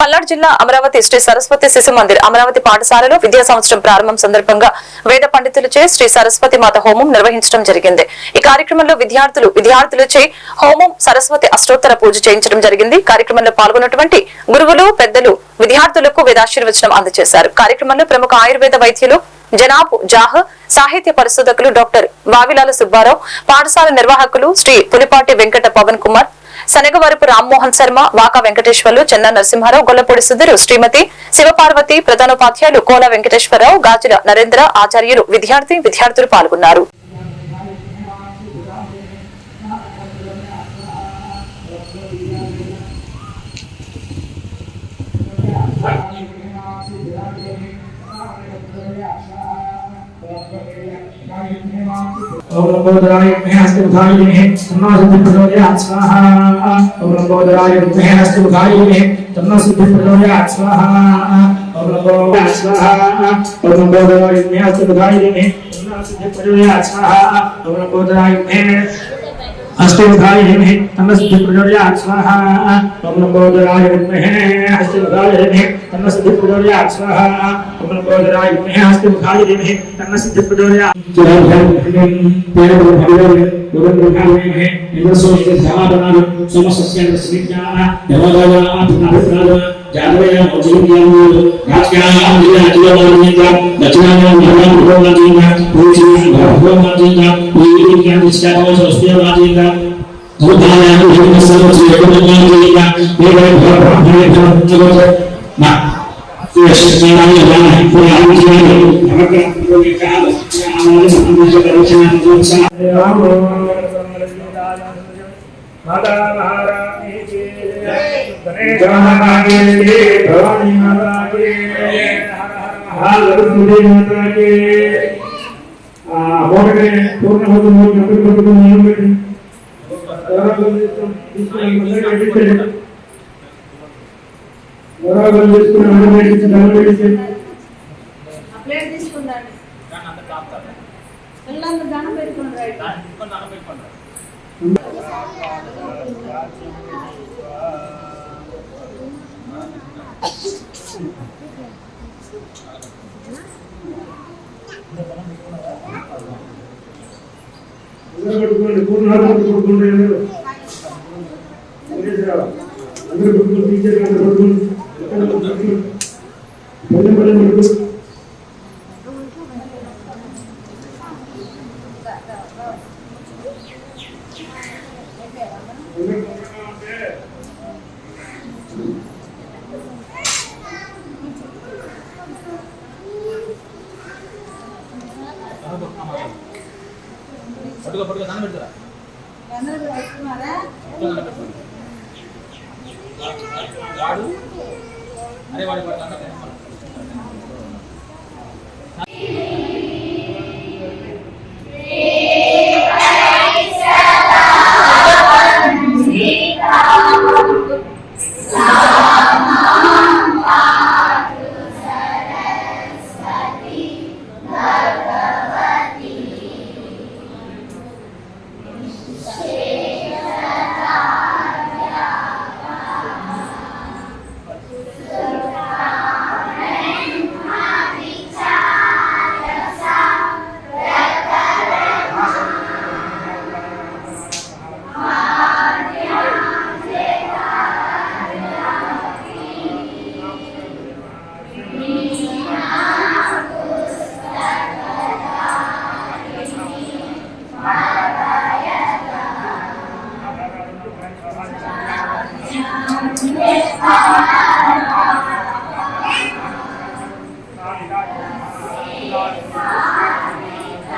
పల్నాడు జిల్లా అమరావతి శ్రీ సరస్వతి శిశు మందిర్ అమరావతి పాఠశాలలో విద్యా సంవత్సరం ప్రారంభం సందర్భంగా వేద పండితులచే శ్రీ సరస్వతి మాత హోమం నిర్వహించడం జరిగింది. ఈ కార్యక్రమంలో విద్యార్థులు విద్యార్థులచే హోమం సరస్వతి అష్టోత్తర పూజ చేయించడం జరిగింది. కార్యక్రమంలో పాల్గొన్నటువంటి గురువులు పెద్దలు విద్యార్థులకు వేదాశీర్వచనం అందజేశారు. కార్యక్రమంలో ప్రముఖ ఆయుర్వేద వైద్యులు జనాబ్ జాహ్ సాహిత్య పరిశోధకులు డాక్టర్ వావిలాల సుబ్బారావు పాఠశాల నిర్వాహకులు శ్రీ పులిపాటి వెంకట పవన్ కుమార్ శనగవరపు రామ్మోహన్ శర్మ వాకా వెంకటేశ్వర్లు చెన్న నరసింహారావు గొల్లపూడి సుధీరు శ్రీమతి శివపార్వతి ప్రధానోపాధ్యాయులు కోల వెంకటేశ్వరరావు గాజుల నరేంద్ర ఆచార్యులు విద్యార్థి విద్యార్థులు పాల్గొన్నారు Thank you. ॐ लम्बोदराय विद्महे हस्तमुखाय विद्महे तन्नो सिद्धिः प्रचोदयात् स्वाहा। ॐ लम्बोदराय विद्महे हस्तमुखाय विद्महे तन्नो सिद्धिः प्रचोदयात् स्वाहा। ॐ लम्बोदराय स्वाहा। ॐ लम्बोदराय विद्महे हस्तमुखाय विद्महे तन्नो सिद्धिः प्रचोदयात् स्वाहा। ॐ लम्बोदराय विद्महे అష్టముఖాయ హేమహే తన్నసిద్ధిప్రజోర్యాత్ స్వాహ ఓం నంబోదరాయ విద్మహే హస్తముఖాయ హేమహే తన్నసిద్ధిప్రజోర్యాత్ స్వాహ ఓం నంబోదరాయ విద్మహే హస్తముఖాయ హేమహే తన్నసిద్ధిప్రజోర్యాత్ సమస్య సమీక్ష ada mahara ini Nah, పూర్ణ వరాలు చేసుకుని అనుమతించి అనుమతించి ఆ ప్లేట్ తీసుకుందండి పిల్లలందరూ దండం పెట్టుకుని రైట్ కొట్టుకోండి పూర్ణాలు కొట్టుకోండి అందరూ. అందరూ కొట్టుకోండి టీచర్ అందరూ కొట్టుకోండి పల్లె పల్లె కొట్టుకోండి పట్టుకో పట్టుకో దాన్ని పెడతారా అందరూ పెట్టుకున్నారా వాడు అరే వాడి వాడు It's our